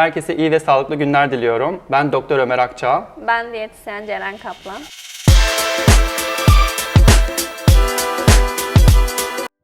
Herkese iyi ve sağlıklı günler diliyorum. Ben Doktor Ömer Akçağ. Ben diyetisyen Ceren Kaplan.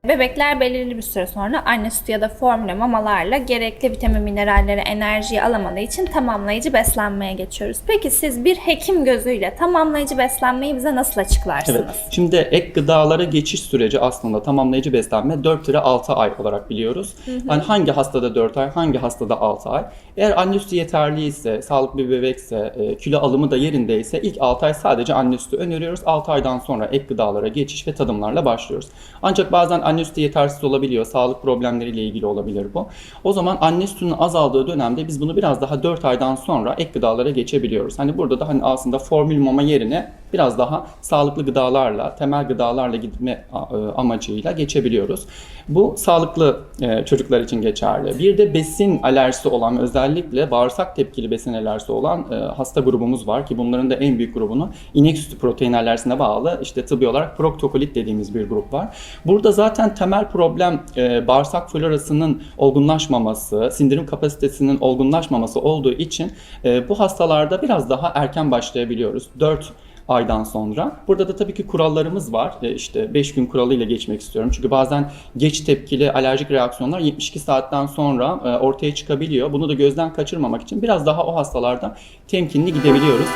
Bebekler belirli bir süre sonra anne sütü ya da formüle mamalarla gerekli vitamin, mineralleri, enerjiyi alamadığı için tamamlayıcı beslenmeye geçiyoruz. Peki siz bir hekim gözüyle tamamlayıcı beslenmeyi bize nasıl açıklarsınız? Evet. Şimdi ek gıdalara geçiş süreci aslında tamamlayıcı beslenme 4 ile 6 ay olarak biliyoruz. Yani hangi hastada 4 ay, hangi hastada 6 ay? Eğer anne sütü yeterli ise, sağlıklı bir bebekse, e, kilo alımı da yerindeyse ilk 6 ay sadece anne sütü öneriyoruz. 6 aydan sonra ek gıdalara geçiş ve tadımlarla başlıyoruz. Ancak bazen anne sütü yetersiz olabiliyor. Sağlık problemleriyle ilgili olabilir bu. O zaman anne sütünün azaldığı dönemde biz bunu biraz daha 4 aydan sonra ek gıdalara geçebiliyoruz. Hani burada da hani aslında formül mama yerine biraz daha sağlıklı gıdalarla, temel gıdalarla gitme e, amacıyla geçebiliyoruz. Bu sağlıklı e, çocuklar için geçerli. Bir de besin alerjisi olan özellikle bağırsak tepkili besin alerjisi olan e, hasta grubumuz var ki bunların da en büyük grubunu inek sütü protein alerjisine bağlı işte tıbbi olarak proktokolit dediğimiz bir grup var. Burada zaten temel problem bağırsak florasının olgunlaşmaması, sindirim kapasitesinin olgunlaşmaması olduğu için bu hastalarda biraz daha erken başlayabiliyoruz. 4 aydan sonra. Burada da tabii ki kurallarımız var. E, İşte 5 gün kuralıyla geçmek istiyorum. Çünkü bazen geç tepkili alerjik reaksiyonlar 72 saatten sonra e, ortaya çıkabiliyor. Bunu da gözden kaçırmamak için biraz daha o hastalarda temkinli gidebiliyoruz.